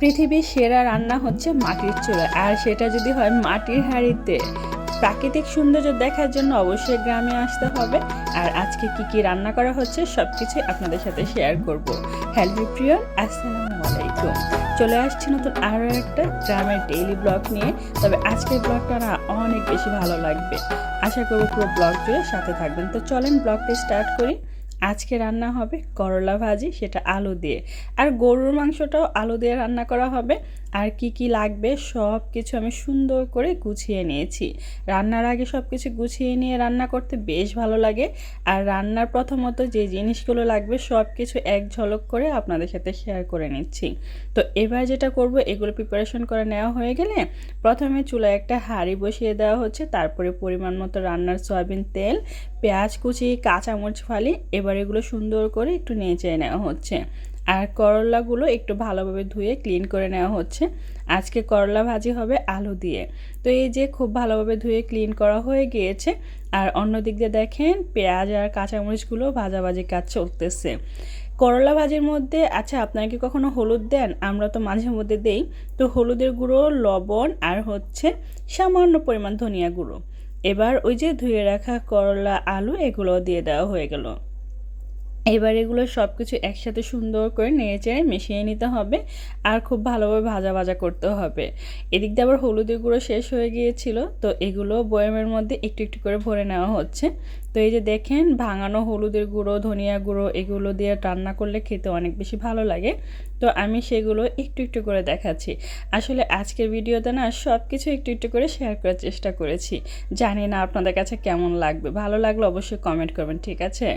পৃথিবীর সেরা রান্না হচ্ছে মাটির চুলায় আর সেটা যদি হয় মাটির হাঁড়িতে। প্রাকৃতিক সৌন্দর্য দেখার জন্য অবশ্যই গ্রামে আসতে হবে। আর আজকে কি কি রান্না করা হচ্ছে সব কিছুই আপনাদের সাথে শেয়ার করব। হ্যালো প্রিয় আসসালামু আলাইকুম। চলে আসছি নতুন আরও একটা গ্রামের ডেইলি ব্লগ নিয়ে। তবে আজকের ব্লগটা না অনেক বেশি ভালো লাগবে। আশা করব পুরো ব্লগ জুড়ে সাথে থাকবেন। তো চলেন ব্লগটা স্টার্ট করি। আজকে রান্না হবে করলা ভাজি, সেটা আলু দিয়ে। আর গরুর মাংসটাও আলু দিয়ে রান্না করা হবে। আর কি কি লাগবে সব কিছু আমি সুন্দর করে গুছিয়ে নিয়েছি। রান্নার আগে সব কিছু গুছিয়ে নিয়ে রান্না করতে বেশ ভালো লাগে। আর রান্নার প্রথমত যে জিনিসগুলো লাগবে সব কিছু এক ঝলক করে আপনাদের সাথে শেয়ার করে নিচ্ছি। তো এবার যেটা করব, এগুলো প্রিপারেশন করে নেওয়া হয়ে গেলে প্রথমে চুলায় একটা হাঁড়ি বসিয়ে দেওয়া হচ্ছে। তারপরে পরিমাণ মতো রান্নার সয়াবিন তেল পেঁয়াজ কুচি, কাঁচামরিচ ফালি, এবার এগুলো সুন্দর করে একটু নেচে নেওয়া হচ্ছে। আর করলাগুলো একটু ভালোভাবে ধুয়ে ক্লিন করে নেওয়া হচ্ছে। আজকে করলা ভাজি হবে আলু দিয়ে। তো এই যে খুব ভালোভাবে ধুয়ে ক্লিন করা হয়ে গিয়েছে, আর অন্য দিক দিয়ে দেখেন পেঁয়াজ আর কাঁচামরিচগুলো ভাজাভাজি কাজ চলতেছে। করলা ভাজির মধ্যে আচ্ছা আপনারা কি কখনো হলুদ দেন? আমরা তো মাঝে মধ্যে দেই। তো হলুদের গুঁড়ো, লবণ আর হচ্ছে সামান্য পরিমাণ ধনিয়া গুঁড়ো। এবার ওই যে ধুয়ে রাখা করলা আলু এগুলো দিয়ে দেওয়া হয়ে গেল। এবার এগুলো সব কিছু একসাথে সুন্দর করে নেড়ে চেড়ে মিশিয়ে নিতে হবে আর খুব ভালোভাবে ভাজা ভাজা করতে হবে। এদিক দিয়ে আবার হলুদের গুঁড়ো শেষ হয়ে গিয়েছিল, তো এগুলো বয়ামের মধ্যে একটু একটু করে ভরে নেওয়া হচ্ছে। তো এই যে দেখেন, ভাঙানো হলুদের গুঁড়ো, ধনিয়া গুঁড়ো, এগুলো দিয়ে রান্না করলে খেতে অনেক বেশি ভালো লাগে। তো আমি সেগুলো একটু একটু করে দেখাচ্ছি। আসলে আজকের ভিডিওতে না সব কিছু একটু একটু করে শেয়ার করার চেষ্টা করেছি। জানি না আপনাদের কাছে কেমন লাগবে, ভালো লাগলে অবশ্যই কমেন্ট করবেন, ঠিক আছে?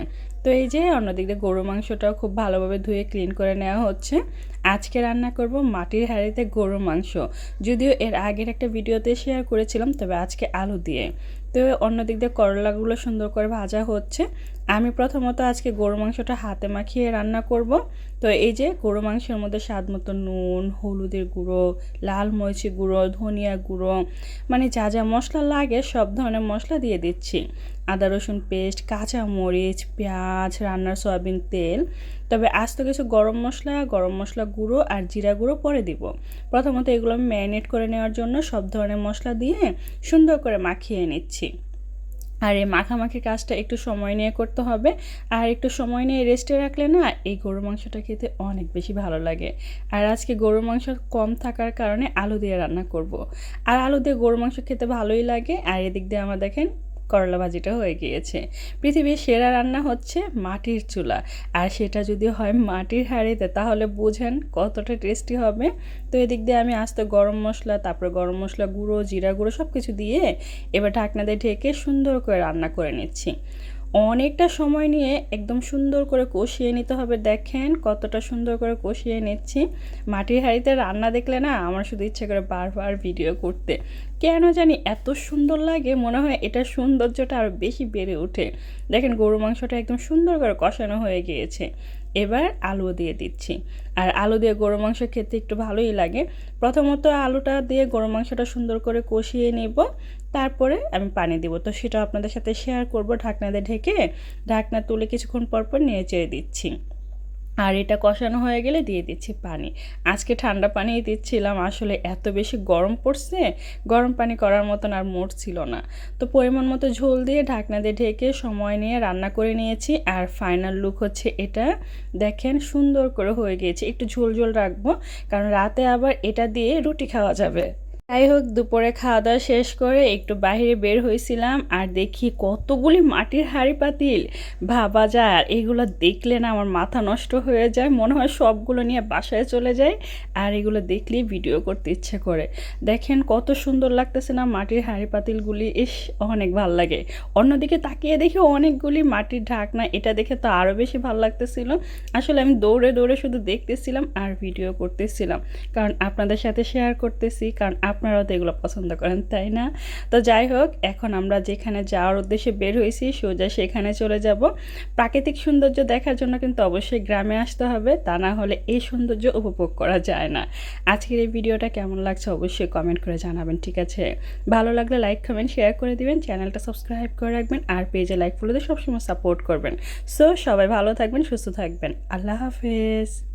তো এই যে অন্যদিক দিয়ে গরু মাংসটাও খুব ভালোভাবে ধুয়ে ক্লিন করে নেওয়া হচ্ছে। আজকে রান্না করব মাটির হাঁড়িতে গরু মাংস। যদিও এর আগের একটা ভিডিওতে শেয়ার করেছিলাম, তবে আজকে আলু দিয়ে। তো অন্যদিক দিয়ে করলাগুলো সুন্দর করে ভাজা হচ্ছে। আমি প্রথমত আজকে গরু মাংসটা হাতে মাখিয়ে রান্না করব। তো এই যে গরু মাংসের মধ্যে স্বাদ মতো নুন, হলুদের গুঁড়ো, লাল মরিচি গুঁড়ো, ধনিয়া গুঁড়ো মানে যা যা মশলা লাগে সব ধরনের মশলা দিয়ে দিচ্ছি। আদা, রসুন পেস্ট, কাঁচা মরিচ, পেঁয়াজ, রান্নার সয়াবিন তেল। তবে আজ তো কিছু গরম মশলা গরম মশলা গুঁড়ো আর জিরা গুঁড়ো পরে দিব। প্রথমত এগুলো আমি ম্যারিনেট করে নেওয়ার জন্য সব ধরনের মশলা দিয়ে সুন্দর করে মাখিয়ে নিচ্ছি। আর এই মাখামাখি কাজটা একটু সময় নিয়ে করতে হবে। আর একটু সময় নিয়ে রেস্টে রাখলে না এই গরু মাংসটা খেতে অনেক বেশি ভালো লাগে। আর আজকে গরু মাংস কম থাকার কারণে আলু দিয়ে রান্না করব। আর আলু দিয়ে গরু মাংস খেতে ভালোই লাগে। আর এদিক দিয়ে আমার দেখেন করলা ভাজিটা হয়ে গিয়েছে। পৃথিবীর সেরা রান্না হচ্ছে মাটির চুলা। আর সেটা যদি হয় মাটির হাঁড়িতে, তাহলে বোঝেন কতটা টেস্টি হবে। তো এদিক দিয়ে আমি আস্তে গরম মশলা, তারপরে গরম মশলা গুঁড়ো, জিরা গুঁড়ো সব কিছু দিয়ে এবার ঢাকনা দিয়ে ঢেকে সুন্দর করে রান্না করে নিচ্ছি। অনেকটা সময় নিয়ে একদম সুন্দর করে কষিয়ে নিতে হবে। দেখেন কতটা সুন্দর করে কষিয়ে নিচ্ছি। মাটির হাঁড়িতে রান্না দেখলে না আমার শুধু ইচ্ছে করে বারবার ভিডিও করতে। কেন জানি এত সুন্দর লাগে, মনে হয় এটার সৌন্দর্যটা আরও বেশি বেড়ে ওঠে। দেখেন গরু মাংসটা একদম সুন্দর করে কষানো হয়ে গিয়েছে। এবার আলু দিয়ে দিচ্ছি। আর আলু দিয়ে গরু মাংস খেতে একটু ভালোই লাগে। প্রথমত আলুটা দিয়ে গরু মাংসটা সুন্দর করে কষিয়ে নেব। তারপরে আমি পানি দেবো। তো সেটা আপনাদের সাথে শেয়ার করব ঢাকনা দিয়ে ঢেকে। ঢাকনা তুলে কিছুক্ষণ পর পর নিয়ে চেড়ে দিচ্ছি। আর এটা কষানো হয়ে গেলে দিয়ে দিচ্ছি পানি। আজকে ঠান্ডা পানি দিচ্ছিলাম, আসলে এত বেশি গরম পড়ছে, গরম পানি করার মতন আর মোট ছিল না। তো পরিমাণ মতো ঝোল দিয়ে ঢাকনা দিয়ে ঢেকে সময় নিয়ে রান্না করে নিয়েছি। আর ফাইনাল লুক হচ্ছে এটা। দেখেন সুন্দর করে হয়ে গিয়েছে। একটু ঝোল ঝোল রাখব, কারণ রাতে আবার এটা দিয়ে রুটি খাওয়া যাবে। যাই হোক, দুপুরে খাওয়া দাওয়া শেষ করে একটু বাইরে বের হয়েছিলাম আর দেখি কতগুলি মাটির হাঁড়ি পাতিল। ভাবা যায়, আর এগুলো দেখলে না আমার মাথা নষ্ট হয়ে যায়, মনে হয় সবগুলো নিয়ে বাসায় চলে যায় আর এগুলো দেখলেই ভিডিও করতে ইচ্ছে করে। দেখেন কত সুন্দর লাগতেছে না মাটির হাঁড়ি পাতিলগুলি, ইস, অনেক ভালো লাগে। অন্যদিকে তাকিয়ে দেখি অনেকগুলি মাটির ঢাকনা, এটা দেখে তো আরও বেশি ভালো লাগতেছিল। আসলে আমি দৌড়ে দৌড়ে শুধু দেখতেছিলাম আর ভিডিও করতেছিলাম। কারণ আপনাদের সাথে শেয়ার করতেছি, কারণ আপনারাও তো এগুলো পছন্দ করেন, তাই না? তো যাই হোক, এখন আমরা যেখানে যাওয়ার উদ্দেশ্যে বের হয়েছি, সোজা সেখানে চলে যাব। প্রাকৃতিক সৌন্দর্য দেখার জন্য কিন্তু অবশ্যই গ্রামে আসতে হবে, তা না হলে এই সৌন্দর্য উপভোগ করা যায় না। আজকের এই ভিডিওটা কেমন লাগছে অবশ্যই কমেন্ট করে জানাবেন, ঠিক আছে? ভালো লাগলে লাইক, কমেন্ট, শেয়ার করে দিবেন, চ্যানেলটা সাবস্ক্রাইব করে রাখবেন, আর পেজে লাইক ফলোতে সবসময় সাপোর্ট করবেন। সো সবাই ভালো থাকবেন, সুস্থ থাকবেন। আল্লাহ হাফেজ।